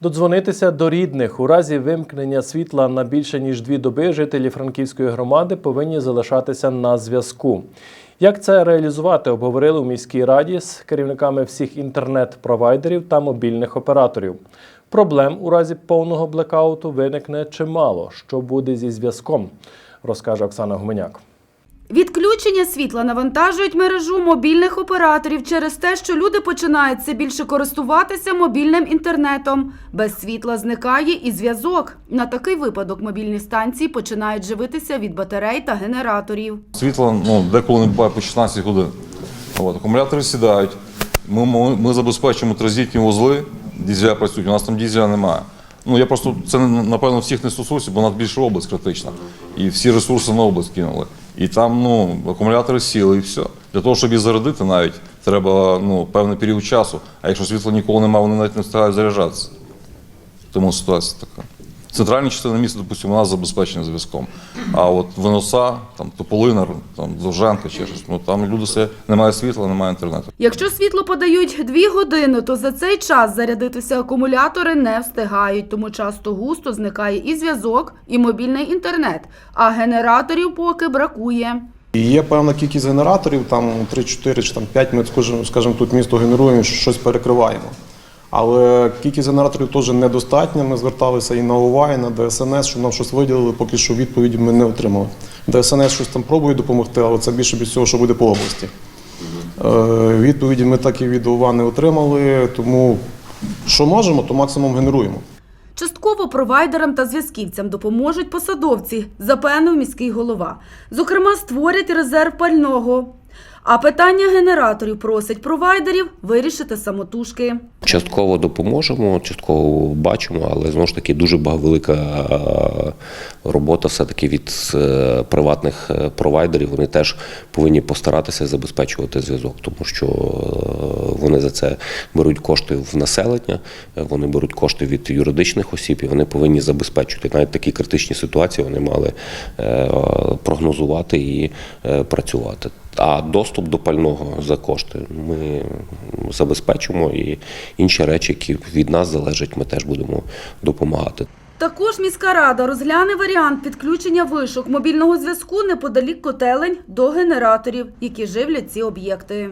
Додзвонитися до рідних у разі вимкнення світла на більше ніж дві доби жителі Франківської громади повинні залишатися на зв'язку. Як це реалізувати, обговорили у міській раді з керівниками всіх інтернет-провайдерів та мобільних операторів. Проблем у разі повного блекауту виникне чимало. Що буде зі зв'язком, розкаже Оксана Гуменяк. Відключення світла навантажують мережу мобільних операторів через те, що люди починають все більше користуватися мобільним інтернетом. Без світла зникає і зв'язок. На такий випадок мобільні станції починають живитися від батарей та генераторів. Світла ну, деколи не буває по 16 годин. От, акумулятори сідають. Ми, ми, ми забезпечуємо транзитні вузли, дізеля працюють, у нас там дізеля немає. Ну, я просто, це напевно всіх не стосується, бо у нас більше область критична. І всі ресурси на область кинули. І там ну, акумулятори сіли і все. Для того, щоб їх зарядити навіть, треба ну, певний період часу. А якщо світла ніколи немає, вони навіть не встигають заряджатися. Тому ситуація така. Центральні частини міста, допустимо, у нас забезпечені зв'язком. А от Виноса, там Тополина, там Довженка чи щось, ну там люди все немає світла, немає інтернету. Якщо світло подають дві години, то за цей час зарядитися акумулятори не встигають, тому часто густо зникає і зв'язок, і мобільний інтернет, а генераторів поки бракує. І є певна кількість генераторів, там 3-4 чи там 5 ми, скажімо, тут місто генеруємо, щось перекриваємо. Але кількість генераторів теж недостатня. Ми зверталися і на ОВА, і на ДСНС, щоб нам щось виділили, поки що відповіді ми не отримали. ДСНС щось там пробує допомогти, але це більше від цього, що буде по області. Е, Відповіді ми так і від ОВА не отримали, тому що можемо, то максимум генеруємо. Частково провайдерам та зв'язківцям допоможуть посадовці, запевнив міський голова. Зокрема, створять резерв пального. А питання генераторів просить провайдерів вирішити самотужки. Частково допоможемо, частково бачимо, але знову ж таки дуже велика е, робота все-таки від е, приватних е, провайдерів. Вони теж повинні постаратися забезпечувати зв'язок, тому що вони за це беруть кошти в населення, е, вони беруть кошти від юридичних осіб, і вони повинні забезпечувати. Навіть такі критичні ситуації вони мали е, прогнозувати і е, працювати. А доступ до пального за кошти ми забезпечимо і інші речі, які від нас залежать, ми теж будемо допомагати. Також міська рада розгляне варіант підключення вишок мобільного зв'язку неподалік котелень до генераторів, які живлять ці об'єкти.